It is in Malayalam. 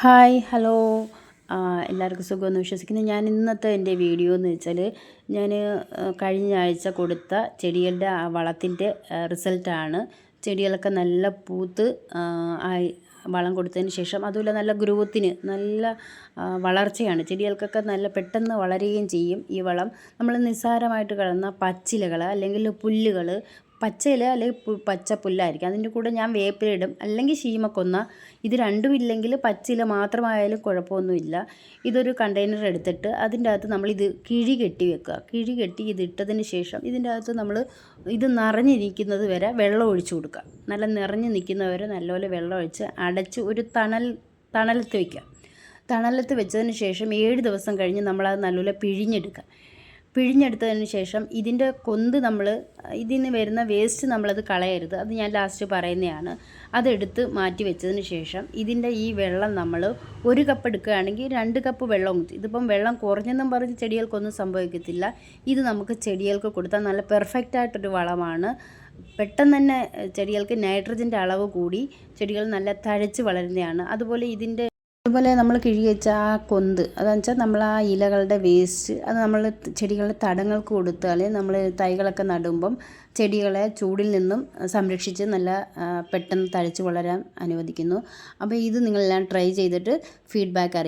Hi hello. എല്ലാവർക്കും സുഖമെന്ന് വിശ്വസിക്കുന്നു. ഞാൻ ഇന്നത്തെ എന്റെ വീഡിയോ എന്ന് വെച്ചാൽ ഞാൻ കഴിഞ്ഞ ആഴ്ച കൊടുത്ത ചെടികളുടെ വളത്തിന്റെ റിസൾട്ടാണ് ചെടികളൊക്കെ നല്ല പൂത്ത് ആയി വളം കൊടുത്തതിന് ശേഷം അതുപോലെ നല്ല ഗ്രോത്തിന് നല്ല വളർച്ചയാണ്. ചെടികൾക്കൊക്കെ നല്ല പെട്ടെന്ന് വളരുകയും ചെയ്യും ഈ വളം. നമ്മൾ നിസ്സാരമായിട്ട് കിടന്ന പച്ചിലകൾ അല്ലെങ്കിൽ പുല്ലുകൾ പച്ചയില അല്ലെങ്കിൽ പച്ച പുല്ലായിരിക്കും അതിന്റെ കൂടെ ഞാൻ വേപ്പിലിടും അല്ലെങ്കിൽ ശീമക്കൊന്ന. ഇത് രണ്ടും ഇല്ലെങ്കിൽ പച്ചയില മാത്രമായാലും കുഴപ്പമൊന്നുമില്ല. ഇതൊരു കണ്ടെയ്നർ എടുത്തിട്ട് അതിന്റെ അകത്ത് നമ്മളിത് കിഴി കെട്ടി വെക്കുക. കിഴി കെട്ടി ഇത് ഇട്ടതിന് ശേഷം ഇതിന്റെ അകത്ത് നമ്മൾ ഇത് നിറഞ്ഞിരിക്കുന്നത് വരെ വെള്ളം ഒഴിച്ചു കൊടുക്കുക. നല്ല നിറഞ്ഞ് നിൽക്കുന്നവരെ നല്ലപോലെ വെള്ളം ഒഴിച്ച് അടച്ച് ഒരു തണൽ തണലത്ത് വയ്ക്കുക തണലത്ത് വെച്ചതിന് ശേഷം ഏഴ് ദിവസം കഴിഞ്ഞ് നമ്മളത് നല്ലപോലെ പിഴിഞ്ഞെടുക്കുക. പിഴിഞ്ഞെടുത്തതിന് ശേഷം ഇതിന്റെ കൊന്ത് നമ്മൾ ഇതിന് വരുന്ന വേസ്റ്റ് നമ്മളത് കളയരുത്. അത് ഞാൻ ലാസ്റ്റ് പറയുന്നതാണ്. അതെടുത്ത് മാറ്റി വെച്ചതിന് ശേഷം ഇതിന്റെ ഈ വെള്ളം നമ്മൾ ഒരു കപ്പ് എടുക്കുകയാണെങ്കിൽ രണ്ട് കപ്പ് വെള്ളം. ഇതിപ്പം വെള്ളം കുറഞ്ഞെന്നും പറഞ്ഞ് ചെടികൾക്കൊന്നും സംഭവിക്കത്തില്ല. ഇത് നമുക്ക് ചെടികൾക്ക് കൊടുത്താൽ നല്ല പെർഫെക്റ്റ് ആയിട്ടൊരു വളമാണ്. പെട്ടെന്ന് തന്നെ ചെടികൾക്ക് നൈട്രജന്റെ അളവ് കൂടി ചെടികൾ നല്ല തഴച്ച് വളരുന്നതാണ്. അതുപോലെ ഇതിന്റെ അതുപോലെ നമ്മൾ കിഴി വെച്ച ആ കൊന്ത് അതെന്ന് വെച്ചാൽ നമ്മൾ ആ ഇലകളുടെ വേസ്റ്റ് അത് നമ്മൾ ചെടികളുടെ തടങ്ങൾക്ക് കൊടുത്താൽ നമ്മൾ തൈകളൊക്കെ നടുമ്പം ചെടികളെ ചൂടിൽ നിന്നും സംരക്ഷിച്ച് നല്ല പെട്ടെന്ന് തഴച്ച് വളരാൻ അനുവദിക്കുന്നു. അപ്പോൾ ഇത് നിങ്ങളെല്ലാം ട്രൈ ചെയ്തിട്ട് ഫീഡ്ബാക്ക് അറിയിക്കും